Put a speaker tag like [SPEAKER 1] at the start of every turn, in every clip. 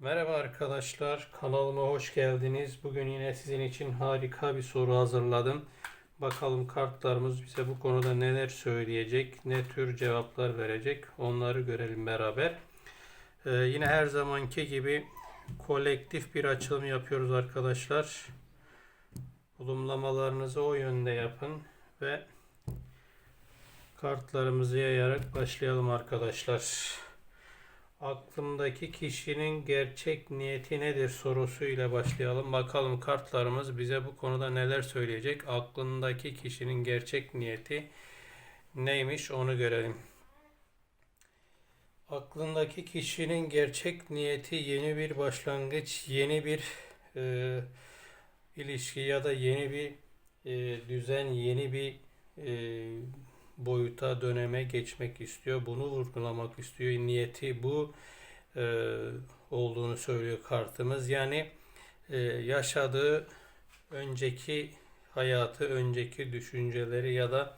[SPEAKER 1] Merhaba arkadaşlar, kanalıma hoş geldiniz. Bugün yine sizin için harika bir soru hazırladım. Bakalım kartlarımız bize bu konuda neler söyleyecek, ne tür cevaplar verecek, onları görelim beraber. Ee, yine her zamanki gibi kolektif bir açılım yapıyoruz arkadaşlar. Bulumlamalarınızı o yönde yapın ve kartlarımızı yayarak başlayalım arkadaşlar. Aklımdaki kişinin gerçek niyeti nedir sorusuyla başlayalım. Bakalım kartlarımız bize bu konuda neler söyleyecek. Aklındaki kişinin gerçek niyeti neymiş onu görelim. Aklındaki kişinin gerçek niyeti yeni bir başlangıç, yeni bir e, ilişki ya da yeni bir e, düzen, yeni bir e, boyuta, döneme geçmek istiyor. Bunu vurgulamak istiyor. Niyeti bu e, olduğunu söylüyor kartımız. Yani e, yaşadığı önceki hayatı, önceki düşünceleri ya da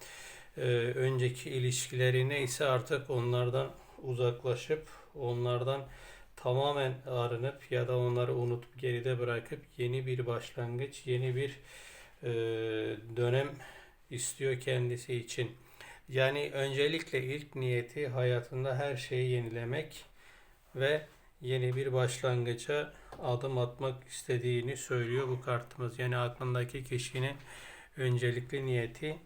[SPEAKER 1] e, önceki ilişkileri neyse artık onlardan uzaklaşıp onlardan tamamen arınıp ya da onları unutup geride bırakıp yeni bir başlangıç, yeni bir e, dönem istiyor kendisi için. Yani öncelikle ilk niyeti hayatında her şeyi yenilemek ve yeni bir başlangıça adım atmak istediğini söylüyor bu kartımız. Yani aklındaki kişinin öncelikli niyeti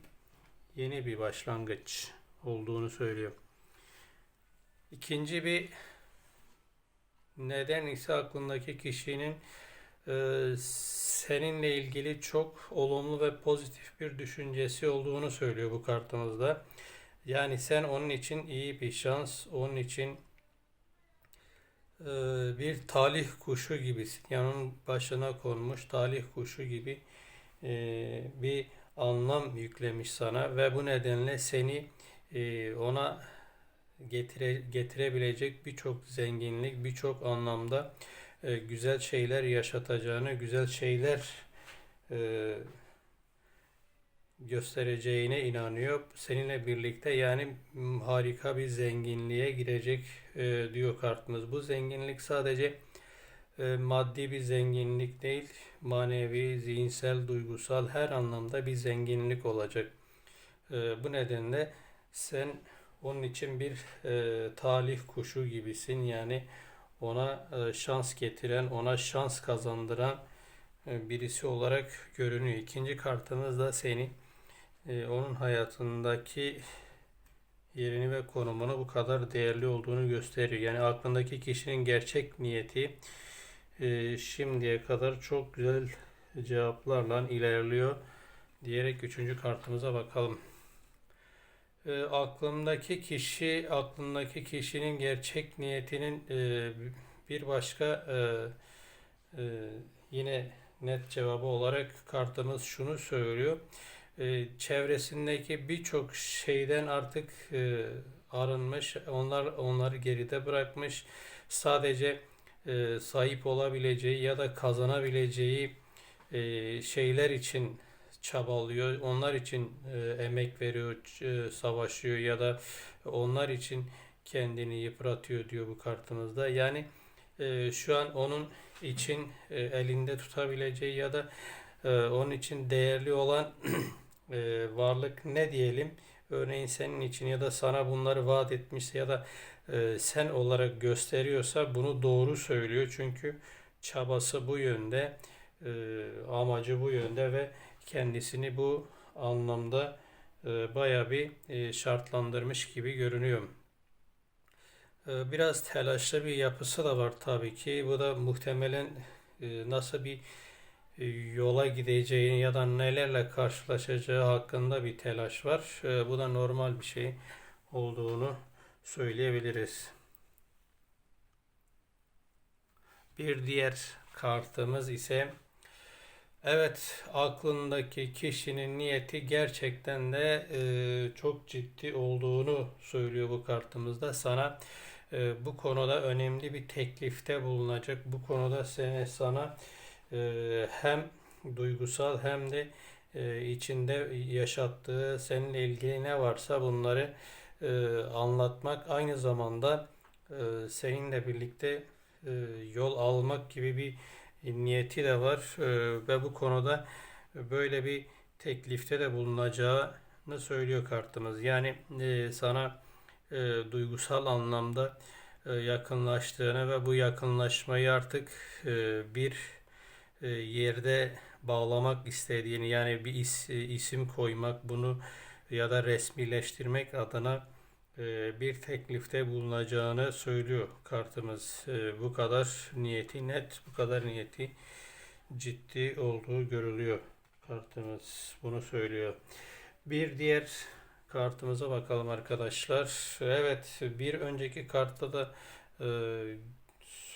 [SPEAKER 1] yeni bir başlangıç olduğunu söylüyor. İkinci bir neden ise aklındaki kişinin seninle ilgili çok olumlu ve pozitif bir düşüncesi olduğunu söylüyor bu kartımızda. Yani sen onun için iyi bir şans, onun için e, bir talih kuşu gibisin. Yanın başına konmuş talih kuşu gibi e, bir anlam yüklemiş sana ve bu nedenle seni e, ona getire, getirebilecek birçok zenginlik, birçok anlamda e, güzel şeyler yaşatacağını, güzel şeyler e, göstereceğine inanıyor. Seninle birlikte yani harika bir zenginliğe girecek e, diyor kartımız. Bu zenginlik sadece e, maddi bir zenginlik değil, manevi, zihinsel, duygusal her anlamda bir zenginlik olacak. E, bu nedenle sen onun için bir e, talih kuşu gibisin. Yani ona e, şans getiren, ona şans kazandıran e, birisi olarak görünüyor. İkinci kartımız da seni e, onun hayatındaki yerini ve konumunu bu kadar değerli olduğunu gösteriyor. Yani aklındaki kişinin gerçek niyeti şimdiye kadar çok güzel cevaplarla ilerliyor diyerek üçüncü kartımıza bakalım. E, aklımdaki kişi, aklındaki kişinin gerçek niyetinin e, bir başka e, e, yine net cevabı olarak kartımız şunu söylüyor e, çevresindeki birçok şeyden artık e, arınmış, onlar onları geride bırakmış. Sadece e, sahip olabileceği ya da kazanabileceği e, şeyler için çabalıyor. Onlar için e, emek veriyor, e, savaşıyor ya da onlar için kendini yıpratıyor diyor bu kartımızda. Yani e, şu an onun için e, elinde tutabileceği ya da e, onun için değerli olan e, varlık ne diyelim? Örneğin senin için ya da sana bunları vaat etmişse ya da e, sen olarak gösteriyorsa bunu doğru söylüyor. Çünkü çabası bu yönde, e, amacı bu yönde ve kendisini bu anlamda e, baya bir e, şartlandırmış gibi görünüyor. E, biraz telaşlı bir yapısı da var tabii ki. Bu da muhtemelen nasıl bir yola gideceği ya da nelerle karşılaşacağı hakkında bir telaş var. Bu da normal bir şey olduğunu söyleyebiliriz. Bir diğer kartımız ise evet aklındaki kişinin niyeti gerçekten de e, çok ciddi olduğunu söylüyor bu kartımızda. Sana e, bu konuda önemli bir teklifte bulunacak. Bu konuda seni sana ee, hem duygusal hem de e, içinde yaşattığı seninle ilgili ne varsa bunları e, anlatmak aynı zamanda e, seninle birlikte e, yol almak gibi bir niyeti de var E, ve bu konuda böyle bir teklifte de bulunacağını söylüyor kartımız. Yani e, sana e, duygusal anlamda e, yakınlaştığını ve bu yakınlaşmayı artık bir yerde bağlamak istediğini yani bir is- isim koymak bunu ya da resmileştirmek adına bir teklifte bulunacağını söylüyor kartımız. E, bu kadar niyeti net, bu kadar niyeti ciddi olduğu görülüyor kartımız. Bunu söylüyor. Bir diğer kartımıza bakalım arkadaşlar. Evet, bir önceki kartta da e,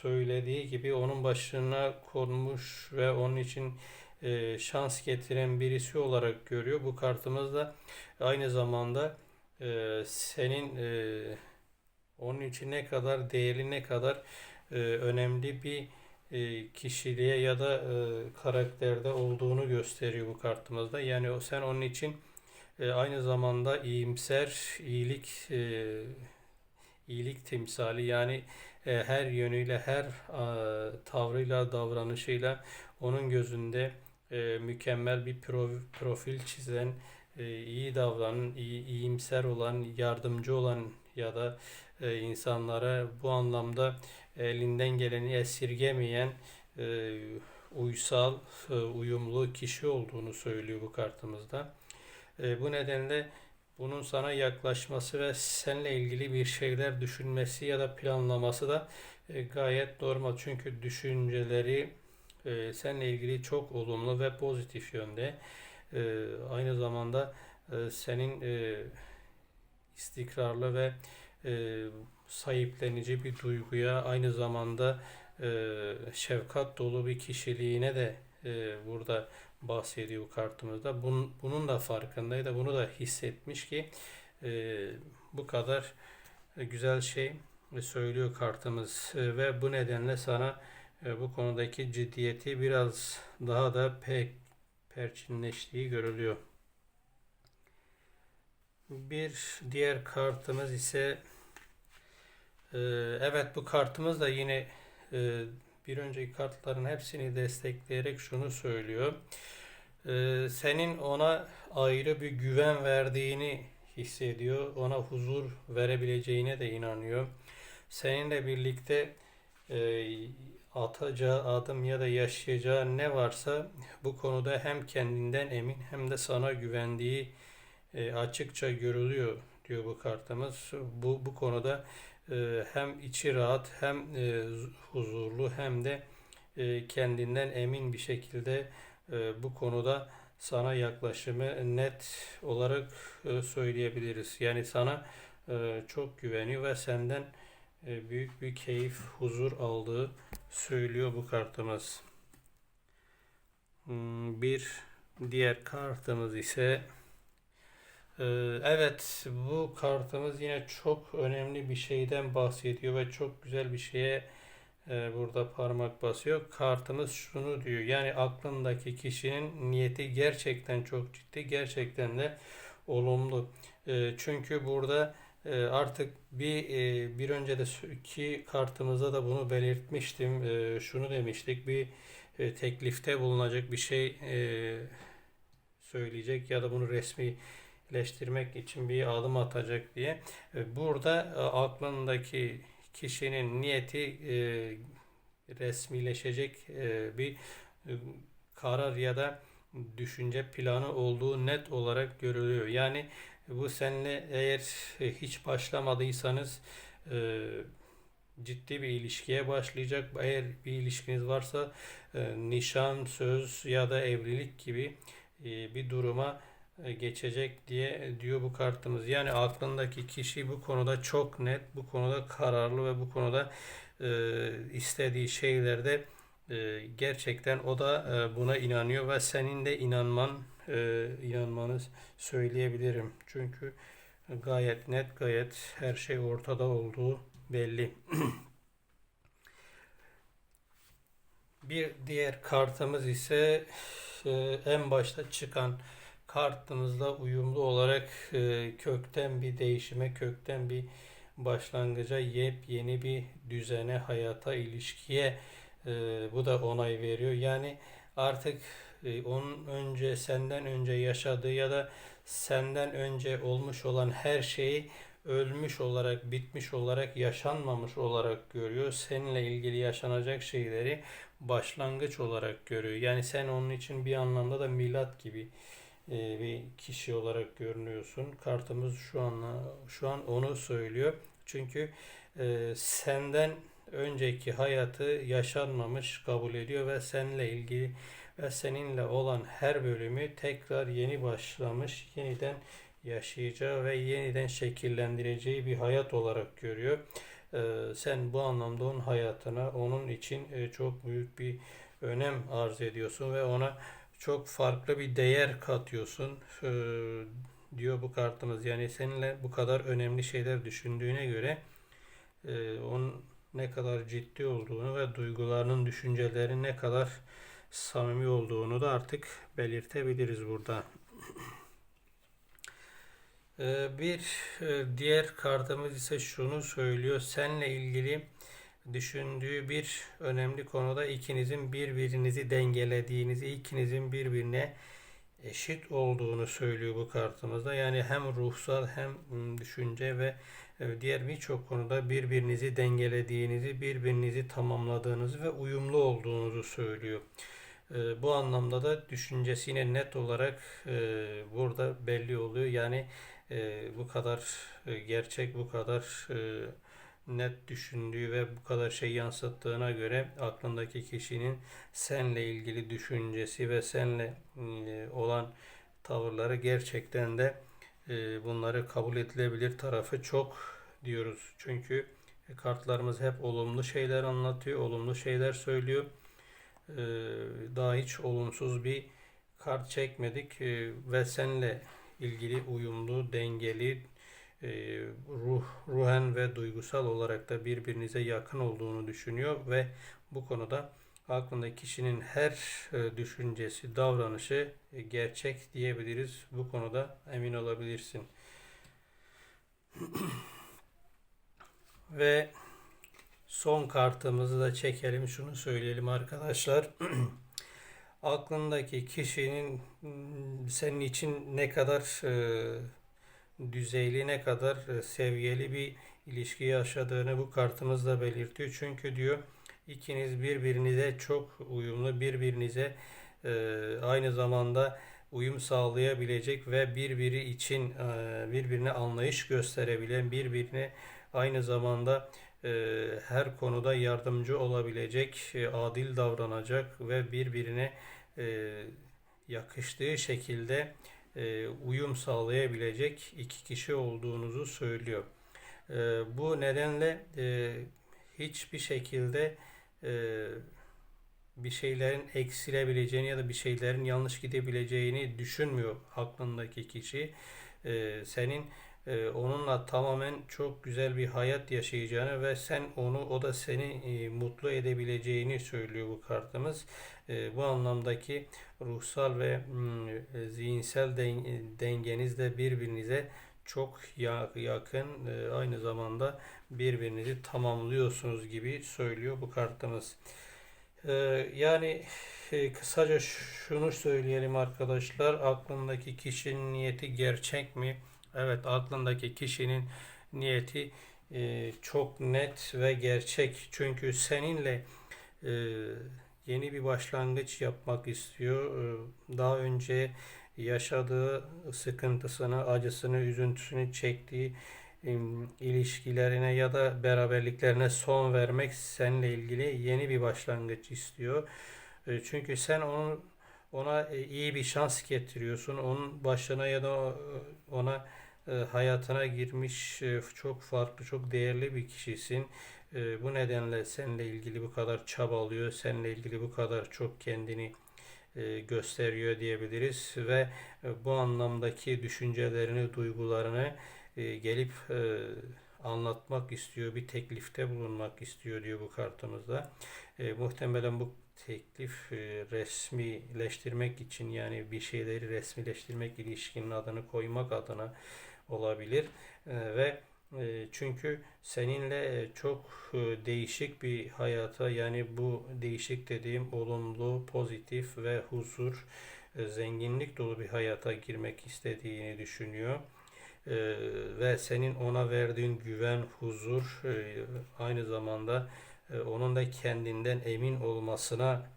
[SPEAKER 1] söylediği gibi onun başına konmuş ve onun için e, şans getiren birisi olarak görüyor. Bu kartımız da aynı zamanda e, senin e, onun için ne kadar değerli, ne kadar e, önemli bir e, kişiliğe ya da e, karakterde olduğunu gösteriyor bu kartımızda. Yani o sen onun için e, aynı zamanda iyimser, iyilik e, iyilik timsali yani e, her yönüyle, her e, tavrıyla, davranışıyla onun gözünde e, mükemmel bir pro- profil çizen, e, iyi davranan, iyi, iyimser olan, yardımcı olan ya da e, insanlara bu anlamda elinden geleni esirgemeyen e, uysal, e, uyumlu kişi olduğunu söylüyor bu kartımızda. E, bu nedenle bunun sana yaklaşması ve seninle ilgili bir şeyler düşünmesi ya da planlaması da e, gayet normal. Çünkü düşünceleri e, seninle ilgili çok olumlu ve pozitif yönde. E, aynı zamanda e, senin e, istikrarlı ve e, sahiplenici bir duyguya, aynı zamanda e, şefkat dolu bir kişiliğine de e, burada bahsediyor kartımızda. Bunun, bunun da farkındaydı. Bunu da hissetmiş ki e, bu kadar güzel şey söylüyor kartımız E, ve bu nedenle sana e, bu konudaki ciddiyeti biraz daha da pek perçinleştiği görülüyor. Bir diğer kartımız ise e, evet bu kartımız da yine e, bir önceki kartların hepsini destekleyerek şunu söylüyor. E, senin ona ayrı bir güven verdiğini hissediyor. Ona huzur verebileceğine de inanıyor. Seninle birlikte atacağı adım ya da yaşayacağı ne varsa bu konuda hem kendinden emin hem de sana güvendiği e, açıkça görülüyor diyor bu kartımız. Bu bu konuda e, hem içi rahat hem e, huzurlu hem de kendinden emin bir şekilde bu konuda sana yaklaşımı net olarak söyleyebiliriz. Yani sana çok güveniyor ve senden büyük bir keyif, huzur aldığı söylüyor bu kartımız. Hmm, Bir diğer kartımız ise e, evet bu kartımız yine çok önemli bir şeyden bahsediyor ve çok güzel bir şeye e, burada parmak basıyor. Kartımız şunu diyor. Yani aklındaki kişinin niyeti gerçekten çok ciddi, gerçekten de olumlu. E, çünkü burada e, artık bir e, bir önce de ki kartımızda da bunu belirtmiştim. E, şunu demiştik. Bir e, teklifte bulunacak bir şey e, söyleyecek ya da bunu resmileştirmek için bir adım atacak diye. E, burada e, aklındaki kişinin niyeti resmileşecek bir karar ya da düşünce planı olduğu net olarak görülüyor. Yani bu seninle eğer e, hiç başlamadıysanız e, ciddi bir ilişkiye başlayacak. Eğer bir ilişkiniz varsa e, nişan, söz ya da evlilik gibi e, bir duruma e, geçecek diye diyor bu kartımız. Yani aklındaki kişi bu konuda çok net, bu konuda kararlı ve bu konuda e, istediği şeylerde e, gerçekten o da e, buna inanıyor ve senin de inanman e, inanmanız söyleyebilirim. Çünkü gayet net, gayet her şey ortada olduğu belli. Bir diğer kartımız ise e, en başta çıkan kartımızla uyumlu olarak e, kökten bir değişime, kökten bir başlangıca yepyeni bir düzene, hayata, ilişkiye e, bu da onay veriyor. Yani artık onun önce senden önce yaşadığı ya da senden önce olmuş olan her şeyi ölmüş olarak, bitmiş olarak, yaşanmamış olarak görüyor. Seninle ilgili yaşanacak şeyleri başlangıç olarak görüyor. Yani sen onun için bir anlamda da milat gibi e, bir kişi olarak görünüyorsun. Kartımız şu an şu an onu söylüyor. Çünkü e, senden önceki hayatı yaşanmamış kabul ediyor ve seninle ilgili ve seninle olan her bölümü tekrar yeni başlamış, yeniden yaşayacağı ve yeniden şekillendireceği bir hayat olarak görüyor. Ee, sen bu anlamda onun hayatına, onun için e, çok büyük bir önem arz ediyorsun ve ona çok farklı bir değer katıyorsun ee, diyor bu kartımız. Yani seninle bu kadar önemli şeyler düşündüğüne göre e, onun ne kadar ciddi olduğunu ve duygularının, düşüncelerinin ne kadar samimi olduğunu da artık belirtebiliriz burada. Ee, Bir e, diğer kartımız ise şunu söylüyor. Seninle ilgili düşündüğü bir önemli konuda ikinizin birbirinizi dengelediğinizi, ikinizin birbirine eşit olduğunu söylüyor bu kartımızda. Yani hem ruhsal hem düşünce ve diğer birçok konuda birbirinizi dengelediğinizi, birbirinizi tamamladığınızı ve uyumlu olduğunuzu söylüyor. Bu anlamda da düşüncesi yine net olarak burada belli oluyor. Yani bu kadar gerçek, bu kadar net düşündüğü ve bu kadar şey yansıttığına göre aklındaki kişinin senle ilgili düşüncesi ve senle olan tavırları gerçekten de bunları kabul edilebilir tarafı çok diyoruz. Çünkü kartlarımız hep olumlu şeyler anlatıyor, olumlu şeyler söylüyor. E, daha hiç olumsuz bir kart çekmedik e, ve senle ilgili uyumlu, dengeli, e, ruh, ruhen ve duygusal olarak da birbirinize yakın olduğunu düşünüyor ve bu konuda aklındaki kişinin her e, düşüncesi, davranışı e, gerçek diyebiliriz. Bu konuda emin olabilirsin. Ve son kartımızı da çekelim. Şunu söyleyelim arkadaşlar. Aklındaki kişinin mm, senin için ne kadar e, düzeyli, ne kadar seviyeli bir ilişki yaşadığını bu kartımız da belirtiyor. Çünkü diyor ikiniz birbirinize çok uyumlu, birbirinize e, aynı zamanda uyum sağlayabilecek ve birbiri için e, birbirine anlayış gösterebilen, birbirine aynı zamanda e, her konuda yardımcı olabilecek, e, adil davranacak ve birbirine e, yakıştığı şekilde e, uyum sağlayabilecek iki kişi olduğunuzu söylüyor. E, bu nedenle e, hiçbir şekilde e, bir şeylerin eksilebileceğini ya da bir şeylerin yanlış gidebileceğini düşünmüyor aklındaki kişi. E, senin e, onunla tamamen çok güzel bir hayat yaşayacağını ve sen onu o da seni e, mutlu edebileceğini söylüyor bu kartımız. E, bu anlamdaki ruhsal ve mm, e, zihinsel den- dengeniz de birbirinize çok ya- yakın e, aynı zamanda birbirinizi tamamlıyorsunuz gibi söylüyor bu kartımız. E, yani e, kısaca şunu söyleyelim arkadaşlar. Aklındaki kişinin niyeti gerçek mi? Evet, aklındaki kişinin niyeti çok net ve gerçek. Çünkü seninle yeni bir başlangıç yapmak istiyor. Daha önce yaşadığı sıkıntısını, acısını, üzüntüsünü çektiği ilişkilerine ya da beraberliklerine son vermek seninle ilgili yeni bir başlangıç istiyor. E, çünkü sen onun ona e, iyi bir şans getiriyorsun. Onun başına ya da ona e, hayatına girmiş çok farklı, çok değerli bir kişisin. Bu nedenle seninle ilgili bu kadar çabalıyor, seninle ilgili bu kadar çok kendini gösteriyor diyebiliriz ve e, bu anlamdaki düşüncelerini, duygularını e, gelip e, anlatmak istiyor, bir teklifte bulunmak istiyor diyor bu kartımızda. E, muhtemelen bu teklif e, resmileştirmek için yani bir şeyleri resmileştirmek, ilişkinin adını koymak adına olabilir. E, ve E, çünkü seninle çok değişik bir hayata yani bu değişik dediğim olumlu, pozitif ve huzur, zenginlik dolu bir hayata girmek istediğini düşünüyor. Ve senin ona verdiğin güven, huzur aynı zamanda onun da kendinden emin olmasına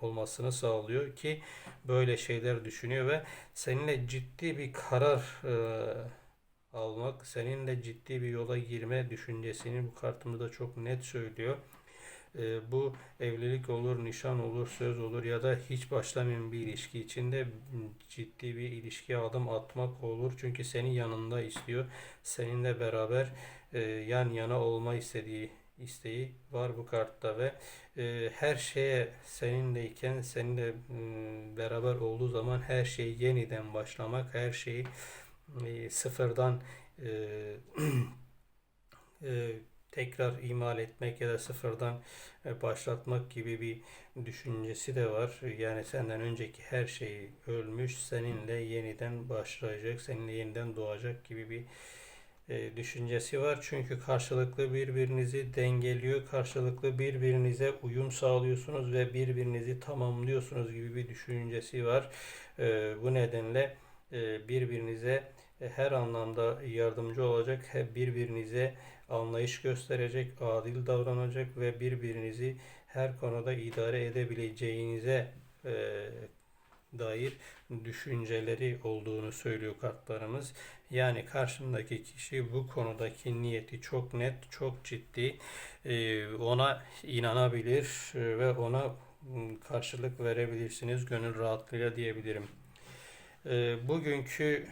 [SPEAKER 1] olmasını sağlıyor ki böyle şeyler düşünüyor ve seninle ciddi bir karar e, almak, seninle ciddi bir yola girme düşüncesini bu kartımızda çok net söylüyor. E, bu evlilik olur, nişan olur, söz olur ya da hiç başlamayan bir ilişki içinde ciddi bir ilişkiye adım atmak olur. Çünkü seni yanında istiyor. Seninle beraber e, yan yana olma istediği isteği var bu kartta ve e, her şeye seninleyken seninle m, beraber olduğu zaman her şeyi yeniden başlamak, her şeyi e, sıfırdan e, e, tekrar imal etmek ya da sıfırdan e, başlatmak gibi bir düşüncesi de var. Yani senden önceki her şey ölmüş, seninle yeniden başlayacak, seninle yeniden doğacak gibi bir e, düşüncesi var. Çünkü karşılıklı birbirinizi dengeliyor, karşılıklı birbirinize uyum sağlıyorsunuz ve birbirinizi tamamlıyorsunuz gibi bir düşüncesi var. E, bu nedenle birbirinize her anlamda yardımcı olacak, hep birbirinize anlayış gösterecek, adil davranacak ve birbirinizi her konuda idare edebileceğinize e, dair düşünceleri olduğunu söylüyor kartlarımız. Yani karşındaki kişi bu konudaki niyeti çok net, çok ciddi. E, ona inanabilir e, ve ona karşılık verebilirsiniz gönül rahatlığıyla diyebilirim. E, bugünkü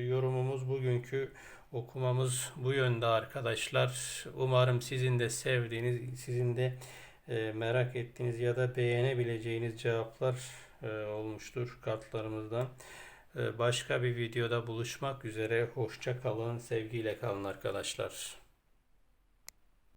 [SPEAKER 1] yorumumuz, bugünkü okumamız bu yönde arkadaşlar. Umarım sizin de sevdiğiniz, sizin de e, merak ettiğiniz ya da beğenebileceğiniz cevaplar e, olmuştur kartlarımızdan. E, başka bir videoda buluşmak üzere. Hoşça kalın, sevgiyle kalın arkadaşlar.